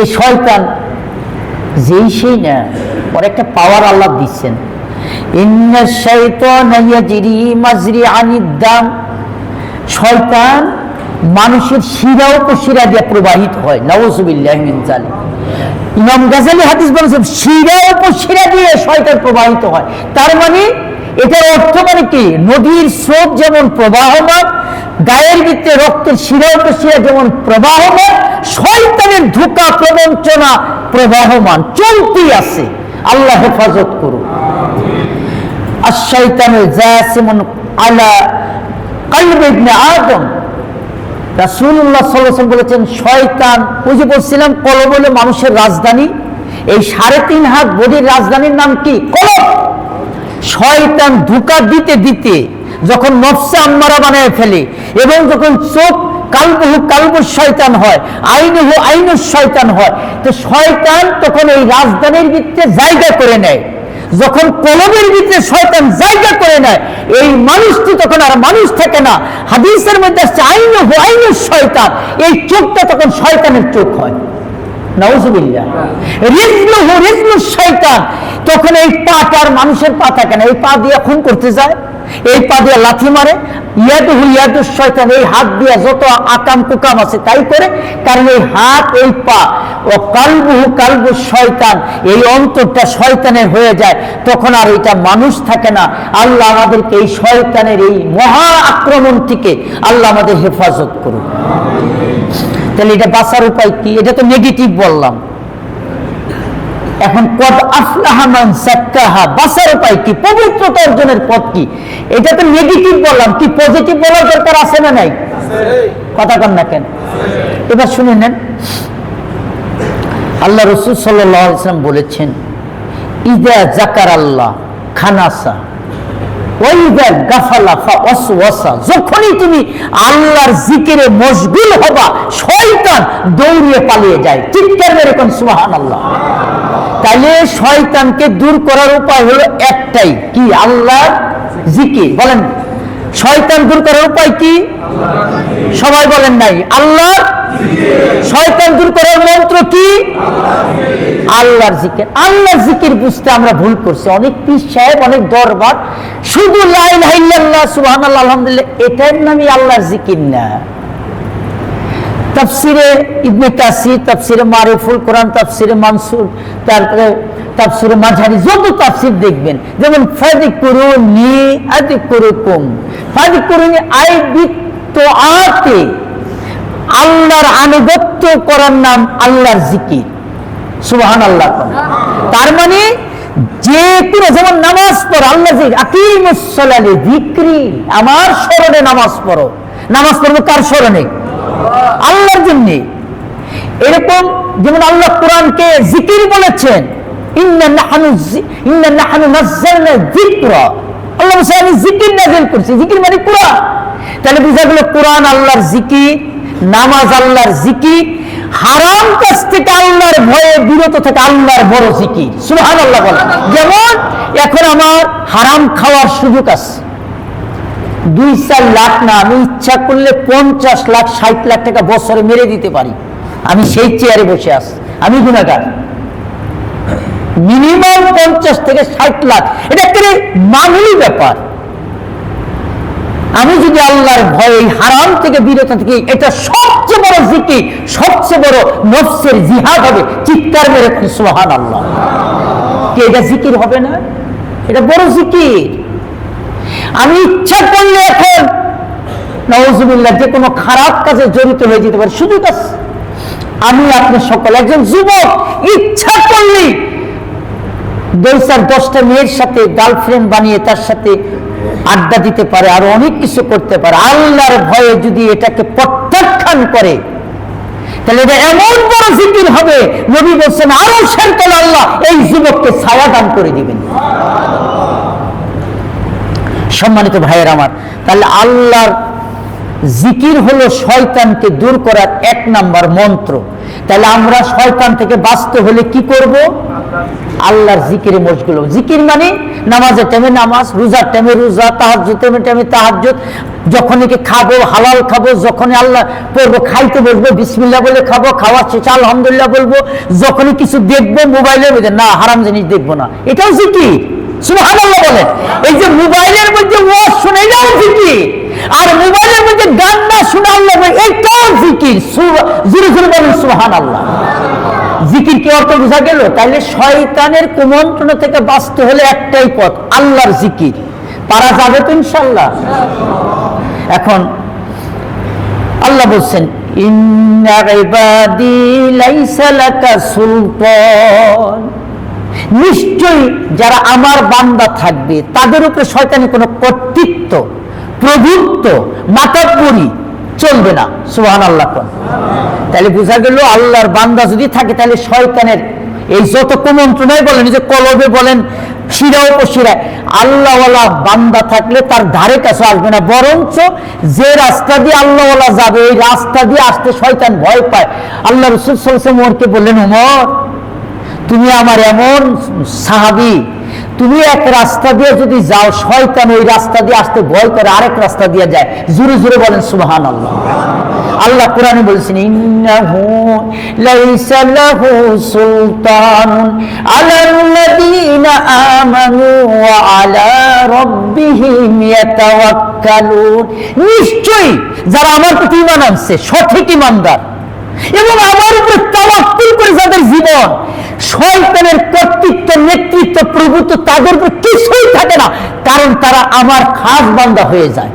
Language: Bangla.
এই শয়তান, যেই সেই না, ওর একটা পাওয়ার আল্লাহ দিচ্ছেন। শয়তান মানুষের শিরা উপশিরা দিয়ে প্রবাহিত হয়। নওয়াজুবিল্লাহ ইমাম গাজালি হাদিস বলেছেন শিরা উপশিরা দিয়ে শয়তান প্রবাহিত হয়। তার মানে এটার অর্থ মানে কি? নদীর স্রোত যেমন প্রবাহমান গায়ের ভিতরে রক্তের শিরা উপশিরা যেমন প্রবাহমান, শয়তানের ধোকা, প্রবঞ্চনা প্রবাহমান চলতি আছে। আল্লাহ হেফাজত করুন। আশাইতানু জাসিমুন আলা কলব আদম। বলেছেন, শয়তান বলছিলাম মানুষের রাজধানী। এই সাড়ে তিন হাত বডির রাজধানীর নাম কি? কলব শয়তান ধোঁকা দিতে দিতে যখন নফসে আম্মারা বানায় ফেলে, এবং যখন চোখ কালবহু কালব শয়তান হয়, আইনহু আইনু শয়তান হয়, তো শয়তান তখন এই রাজধানীর ভিত্তিতে জায়গা করে নেয়। যখন কলমের ভিতরে শয়তান জায়গা করে নেয়, এই মানুষটি তখন আর মানুষ থাকে না। হাদিসের মধ্যে আসছে আইনু আইনু শয়তান। এই চোখটা তখন শয়তানের চোখ হয়। শয়তান। তখন এই পাটার মানুষের পা থাকে না, এই পা দিয়ে খুন করতে যায়। এই পা দিয়ে লাথি মারে। ইয়াদুহু ইয়াদু শয়তান, এই হাত দিয়ে যত আকাম কুকাম আছে তাই করে, কারণ এই হাত, এই পা ও কালবুহু কালবু শয়তান, এই অন্তরটা শয়তানের হয়ে যায়। তখন আর এটা মানুষ থাকে না। আল্লাহ আমাদেরকে এই শয়তানের এই মহা আক্রমণ থেকে আল্লাহ আমাদের হেফাজত করুন তাহলে এটা বাঁচার উপায় কি? এটা তো নেগেটিভ বললাম। এখন কদ আফলাহামান সাক্কাহা, বাঁচার উপায় কি? পবিত্রতা অর্জনের পথ কি? এটা তো নেগেটিভ বললাম। কি পজিটিভ বলার দরকার আছে না নাই? কথা কন না কেন? এবার শুনে নেন। আল্লাহ রসুল সাল্লাম বলেছেন, ইদা জাকার আল্লাহ খানাসা যখনই তুমি আল্লাহর জিকিরে মশগুল হবা, শয়তান দৌড়িয়ে পালিয়ে যায়। চিৎকার এরকম সুবহান আল্লাহ তাহলে শয়তানকে দূর করার উপায় হলো একটাই, কি? আল্লাহর জিকির। বলেন, শয়তান দূর করার উপায় কি? সবাই বলেন নাই আল্লাহ শয়তান দূর করার মন্ত্র কি? আল্লাহর জিকির। আল্লাহর জিকির বুঝতে আমরা ভুল করছি। অনেক পীর সাহেব, অনেক দরবার, শুধু লাইন হাইল্লাহ সুবহান আল্লাহ আলহামদুলিল্লাহ, এটার নামই আল্লাহর জিকির না। তাফসিরে ইবনে কাসির, তাফসিরে মারিফুল কোরআন, তাফসিরে মানসুর, তারপরে তাফসিরে মাঝারি যত তাফসির দেখবেন, যেমন ফাদিক করুন আদিক করুকুম ফাদিক করুন আই বিত্ত আতে আল্লাহর আনুগত্য করার নাম আল্লাহর জিকির। সুবহান আল্লাহ তার মানে যে কোনো যেমন নামাজ পড়ো আল্লাহ আকিমুসলালি জিক্রি আমার স্মরণে নামাজ পড়ো। নামাজ পড়ব কার স্মরণে? আল্লাহর জন্য। এরকম যেমন আল্লাহ কোরআনকে জিকির বলেছেন আল্লাহ জিকির করছি। জিকির মানে তাহলে আল্লাহর নামাজ আল্লাহর হারাম থেকে আল্লাহর ভয়ে বিরত থেকে আল্লাহর বড় বলে যেমন এখন আমার হারাম খাওয়ার সুযোগ আছে। দুই চার লাখ না, আমি ইচ্ছা করলে পঞ্চাশ লাখ, ষাট লাখ টাকা বছরে মেরে দিতে পারি। আমি সেই চেয়ারে বসে আছি। আমি গুণাগার। মিনিমাম পঞ্চাশ থেকে ষাট লাখ। এটা একটা মামুলি ব্যাপার। আমি যদি আল্লাহর ভয়ে এই হারাম থেকে, বিরত থেকে, এটা সবচেয়ে বড় জিকি সবচেয়ে বড় নফসের জিহাদ হবে, চিৎকার মেরে সুহান আল্লাহ কি এটা জিকির হবে না? এটা বড় জিকির আমি ইচ্ছা করলে এখন নওয়াজুবিল্লাহ যে কোনো খারাপ কাজে জড়িত হয়ে যেতে পারে। সুযোগ আছে আমি আপনি সকল একজন যুবক, ইচ্ছা করলে দুই চার দশটা মেয়ের সাথে গার্লফ্রেন্ড বানিয়ে তার সাথে আড্ডা দিতে পারে, আর অনেক কিছু করতে পারে। আল্লাহর ভয়ে যদি এটাকে প্রত্যাখ্যান করে, তাহলে এটা এমন বড় জিকির হবে, নবী বলছেন, আরও শেরকাল আল্লাহ এই যুবককে ছায়া দান করে দিবেন। সম্মানিত ভাইয়ের আমার, তাহলে আল্লাহর জিকির হলো শয়তানকে দূর করার এক নাম্বার মন্ত্র। তাহলে আমরা শয়তান থেকে বাঁচতে হলে কি করব? আল্লাহর জিকিরে মশগুল জিকির মানে নামাজের টাইমে নামাজ, রোজার টাইমে রোজা তাহাজ্জুদ টাইমে টাইমে তাহাজ্জুদ। যখন একে খাব, হালাল খাব যখন আল্লাহ পড়ব, খাইতে বসবো বিসমিল্লা বলে খাব খাওয়ার শেষে, আলহামদুলিল্লাহ বলব, যখনই কিছু দেখব, মোবাইলের মধ্যে, না, হারাম জিনিস দেখব না। এটাও জিকির। জিকির বোঝা তাহলে শয়তানের কুমন্ত্রণ থেকে বাঁচতে হলে একটাই পথ, আল্লাহর জিকির। পারা যাবে তো ইনশাল্লাহ এখন আল্লাহ বলছেন, ইন্না ইবাদি লাইসা লাকা সুলতান। নিশ্চয়ই যারা আমার বান্দা থাকবে, তাদের উপরে শয়তানের কোনো কর্তৃত্ব, প্রভুত্ব মাতাপুরি চলবে না। সুহান আল্লাহ তাহলে বোঝা গেল আল্লাহর বান্দা যদি থাকে, তাহলে শয়তানের এই যত কুমন্ত্রণাই বলেন যে কলবে বলেন শিরা উপশিরায় আল্লাহওয়ালা বান্দা থাকলে তার ধারে কাছে আসবে না। বরঞ্চ যে রাস্তা দিয়ে আল্লাহওয়ালা যাবে এই রাস্তা দিয়ে আসতে শয়তান ভয় পায়। আল্লাহ রসুল সাল্লাম ওমরকে বললেন, উমর তুমি আমার এমন সাহাবি, তুমি এক রাস্তা দিয়ে যদি যাও, শয়তান ওই রাস্তা দিয়ে আসতে ভয় করে আরেক রাস্তা দিয়ে যায়। জুড়ে জুড়ে বলেন সুবহান আল্লাহ আল্লাহ কোরআনে বলছেন আলা নিশ্চয়ই যারা আমার প্রতি ঈমান আনছে, সঠিক ঈমানদার। এবং আমার উপরে তাওয়াক্কুল করে যাদের জীবন শয়তানের কর্তৃত্ব, নেতৃত্ব, প্রভুত্ব তাদের উপর কিছুই থাকে না। কারণ তারা আমার খাস বান্দা হয়ে যায়।